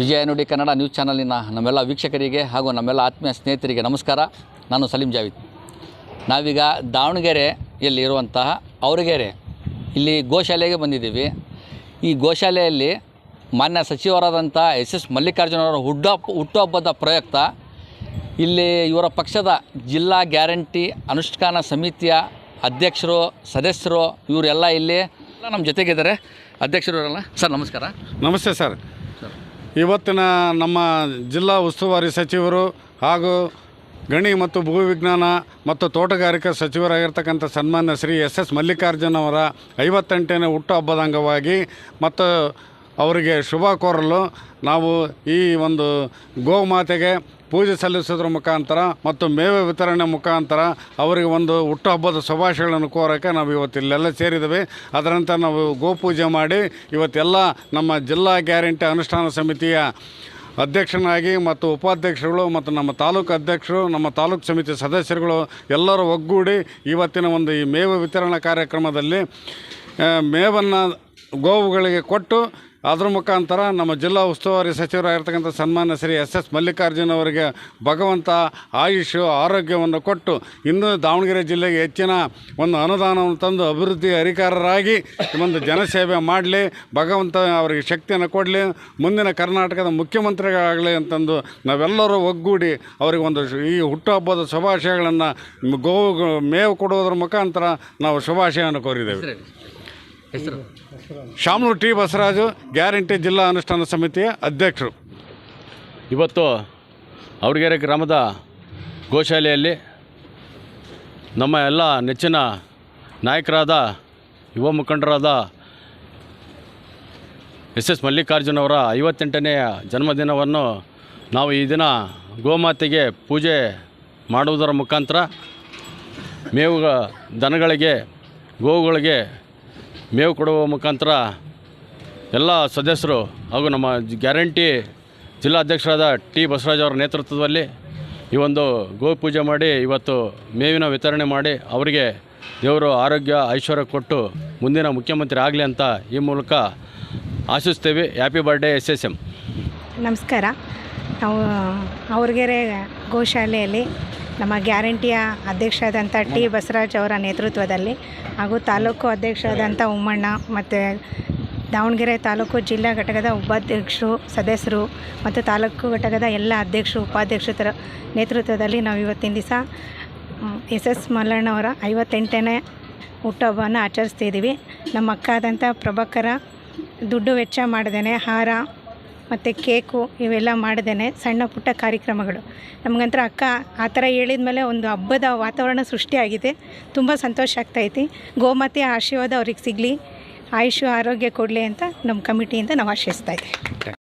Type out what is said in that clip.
ವಿಜಯ ನುಡಿ ಕನ್ನಡ ನ್ಯೂಸ್ ಚಾನಲಿನ ನಮ್ಮೆಲ್ಲ ವೀಕ್ಷಕರಿಗೆ ಹಾಗೂ ನಮ್ಮೆಲ್ಲ ಆತ್ಮೀಯ ಸ್ನೇಹಿತರಿಗೆ ನಮಸ್ಕಾರ. ನಾನು ಸಲೀಂ ಜಾವಿದ್. ನಾವೀಗ ದಾವಣಗೆರೆಯಲ್ಲಿ ಇರುವಂತಹ ಅವರಗೆರೆ ಇಲ್ಲಿ ಗೋಶಾಲೆಗೆ ಬಂದಿದ್ದೀವಿ. ಈ ಗೋಶಾಲೆಯಲ್ಲಿ ಮಾನ್ಯ ಸಚಿವರಾದಂಥ ಎಸ್ ಎಸ್ ಮಲ್ಲಿಕಾರ್ಜುನವರ ಹುಟ್ಟುಹಬ್ಬ ಹುಟ್ಟುಹಬ್ಬದ ಪ್ರಯುಕ್ತ ಇಲ್ಲಿ ಇವರ ಪಕ್ಷದ ಜಿಲ್ಲಾ ಗ್ಯಾರಂಟಿ ಅನುಷ್ಠಾನ ಸಮಿತಿಯ ಅಧ್ಯಕ್ಷರು, ಸದಸ್ಯರು, ಇವರೆಲ್ಲ ಇಲ್ಲಿ ಎಲ್ಲ ನಮ್ಮ ಜೊತೆಗಿದ್ದಾರೆ. ಅಧ್ಯಕ್ಷರು ಇವರೆಲ್ಲ? ಸರ್, ನಮಸ್ಕಾರ. ನಮಸ್ತೆ ಸರ್. ಇವತ್ತಿನ ನಮ್ಮ ಜಿಲ್ಲಾ ಉಸ್ತುವಾರಿ ಸಚಿವರು ಹಾಗೂ ಗಣಿ ಮತ್ತು ಭೂವಿಜ್ಞಾನ ಮತ್ತು ತೋಟಗಾರಿಕಾ ಸಚಿವರಾಗಿರ್ತಕ್ಕಂಥ ಸನ್ಮಾನ್ಯ ಶ್ರೀ ಎಸ್ ಎಸ್ ಮಲ್ಲಿಕಾರ್ಜುನ್ ಅವರ ಐವತ್ತೆಂಟನೇ ಹುಟ್ಟುಹಬ್ಬದ ಅಂಗವಾಗಿ ಮತ್ತು ಅವರಿಗೆ ಶುಭ ಕೋರಲು ನಾವು ಈ ಒಂದು ಗೋಮಾತೆಗೆ ಪೂಜೆ ಸಲ್ಲಿಸೋದ್ರ ಮುಖಾಂತರ ಮತ್ತು ಮೇವೆ ವಿತರಣೆ ಮುಖಾಂತರ ಅವರಿಗೆ ಒಂದು ಹುಟ್ಟುಹಬ್ಬದ ಶುಭಾಶಯಗಳನ್ನು ಕೋರೋಕ್ಕೆ ನಾವು ಇವತ್ತು ಇಲ್ಲೆಲ್ಲ ಸೇರಿದ್ದೇವೆ. ಅದರಂತೆ ನಾವು ಗೋಪೂಜೆ ಮಾಡಿ ಇವತ್ತೆಲ್ಲ ನಮ್ಮ ಜಿಲ್ಲಾ ಗ್ಯಾರಂಟಿ ಅನುಷ್ಠಾನ ಸಮಿತಿಯ ಅಧ್ಯಕ್ಷನಾಗಿ ಮತ್ತು ಉಪಾಧ್ಯಕ್ಷರುಗಳು ಮತ್ತು ನಮ್ಮ ತಾಲೂಕು ಅಧ್ಯಕ್ಷರು, ನಮ್ಮ ತಾಲೂಕು ಸಮಿತಿ ಸದಸ್ಯರುಗಳು ಎಲ್ಲರೂ ಒಗ್ಗೂಡಿ ಇವತ್ತಿನ ಒಂದು ಈ ಮೇವು ವಿತರಣಾ ಕಾರ್ಯಕ್ರಮದಲ್ಲಿ ಮೇವನ್ನು ಗೋವುಗಳಿಗೆ ಕೊಟ್ಟು ಅದರ ಮುಖಾಂತರ ನಮ್ಮ ಜಿಲ್ಲಾ ಉಸ್ತುವಾರಿ ಸಚಿವರಾಗಿರ್ತಕ್ಕಂಥ ಸನ್ಮಾನ್ಯ ಶ್ರೀ ಎಸ್ ಎಸ್ ಮಲ್ಲಿಕಾರ್ಜುನ್ ಅವರಿಗೆ ಭಗವಂತ ಆಯುಷ್, ಆರೋಗ್ಯವನ್ನು ಕೊಟ್ಟು ಇನ್ನೂ ದಾವಣಗೆರೆ ಜಿಲ್ಲೆಗೆ ಹೆಚ್ಚಿನ ಒಂದು ಅನುದಾನವನ್ನು ತಂದು ಅಭಿವೃದ್ಧಿ ಅಧಿಕಾರರಾಗಿ ಒಂದು ಜನಸೇವೆ ಮಾಡಲಿ, ಭಗವಂತ ಅವರಿಗೆ ಶಕ್ತಿಯನ್ನು ಕೊಡಲಿ, ಮುಂದಿನ ಕರ್ನಾಟಕದ ಮುಖ್ಯಮಂತ್ರಿಗಳಾಗಲಿ ಅಂತಂದು ನಾವೆಲ್ಲರೂ ಒಗ್ಗೂಡಿ ಅವರಿಗೆ ಒಂದು ಈ ಹುಟ್ಟುಹಬ್ಬದ ಶುಭಾಶಯಗಳನ್ನು ಗೋವು ಮೇವು ಕೊಡುವುದರ ಮುಖಾಂತರ ನಾವು ಶುಭಾಶಯವನ್ನು ಕೋರಿದ್ದೇವೆ. ಹೆಸರು? ಶಾಮನೂರು ಟಿ ಬಸವರಾಜು ಗ್ಯಾರಂಟಿ ಜಿಲ್ಲಾ ಅನುಷ್ಠಾನ ಸಮಿತಿಯ ಅಧ್ಯಕ್ಷರು. ಇವತ್ತು ಅವ್ರಗೆರೆ ಗ್ರಾಮದ ಗೋಶಾಲೆಯಲ್ಲಿ ನಮ್ಮ ಎಲ್ಲ ನೆಚ್ಚಿನ ನಾಯಕರಾದ ಯುವ ಮುಖಂಡರಾದ ಎಸ್ ಎಸ್ ಮಲ್ಲಿಕಾರ್ಜುನ್ ಅವರ ಐವತ್ತೆಂಟನೆಯ ಜನ್ಮದಿನವನ್ನು ನಾವು ಈ ದಿನ ಗೋಮಾತೆಗೆ ಪೂಜೆ ಮಾಡುವುದರ ಮುಖಾಂತರ ಮೇವು ದನಗಳಿಗೆ ಗೋವುಗಳಿಗೆ ಮೇವು ಕೊಡುವ ಮುಖಾಂತರ ಎಲ್ಲ ಸದಸ್ಯರು ಹಾಗೂ ನಮ್ಮ ಗ್ಯಾರಂಟಿ ಜಿಲ್ಲಾಧ್ಯಕ್ಷರಾದ ಟಿ ಬಸವರಾಜ್ ಅವರ ನೇತೃತ್ವದಲ್ಲಿ ಈ ಒಂದು ಗೋಪೂಜೆ ಮಾಡಿ ಇವತ್ತು ಮೇವಿನ ವಿತರಣೆ ಮಾಡಿ ಅವರಿಗೆ ದೇವರು ಆರೋಗ್ಯ, ಐಶ್ವರ್ಯ ಕೊಟ್ಟು ಮುಂದಿನ ಮುಖ್ಯಮಂತ್ರಿ ಆಗಲಿ ಅಂತ ಈ ಮೂಲಕ ಆಶಿಸ್ತೇವೆ. Happy birthday S S M ನಮಸ್ಕಾರ. ನಾವು ಅವ್ರಗೆರೆ ಗೋಶಾಲೆಯಲ್ಲಿ ನಮ್ಮ ಗ್ಯಾರಂಟಿಯ ಅಧ್ಯಕ್ಷರಾದಂಥ ಟಿ ಬಸವರಾಜ್ ಅವರ ನೇತೃತ್ವದಲ್ಲಿ ಹಾಗೂ ತಾಲೂಕು ಅಧ್ಯಕ್ಷರಾದಂಥ ಉಮ್ಮಣ್ಣ ಮತ್ತು ದಾವಣಗೆರೆ ತಾಲೂಕು ಜಿಲ್ಲಾ ಘಟಕದ ಉಪಾಧ್ಯಕ್ಷರು ಸದಸ್ಯರು ಮತ್ತು ತಾಲೂಕು ಘಟಕದ ಎಲ್ಲ ಅಧ್ಯಕ್ಷರು ಉಪಾಧ್ಯಕ್ಷರ ನೇತೃತ್ವದಲ್ಲಿ ನಾವು ಇವತ್ತಿನ ದಿವಸ ಎಸ್ ಎಸ್ ಮಲ್ಲಣ್ಣವರ ಐವತ್ತೆಂಟನೇ ಹುಟ್ಟುಹಬ್ಬವನ್ನು ಆಚರಿಸ್ತಿದ್ದೀವಿ ನಮ್ಮ ಅಕ್ಕ ಆದಂಥ ಪ್ರಭಾಕರ ದುಡ್ಡು ವೆಚ್ಚ ಮಾಡಿದ್ದೇನೆ ಹಾರ ಮತ್ತು ಕೇಕು ಇವೆಲ್ಲ ಮಾಡ್ದೇ ಸಣ್ಣ ಪುಟ್ಟ ಕಾರ್ಯಕ್ರಮಗಳು. ನಮಗಂತರ ಅಕ್ಕ ಆ ಥರ ಹೇಳಿದ ಮೇಲೆ ಒಂದು ಹಬ್ಬದ ವಾತಾವರಣ ಸೃಷ್ಟಿಯಾಗಿದೆ. ತುಂಬ ಸಂತೋಷ ಆಗ್ತೈತಿ ಗೋಮಾತೆಯ ಆಶೀರ್ವಾದ ಅವ್ರಿಗೆ ಸಿಗಲಿ. ಆಯುಷು ಆರೋಗ್ಯ ಕೊಡಲಿ ಅಂತ ನಮ್ಮ ಕಮಿಟಿಯಿಂದ ನಾವು ಆಶಿಸ್ತಾ ಇದ್ದೀವಿ.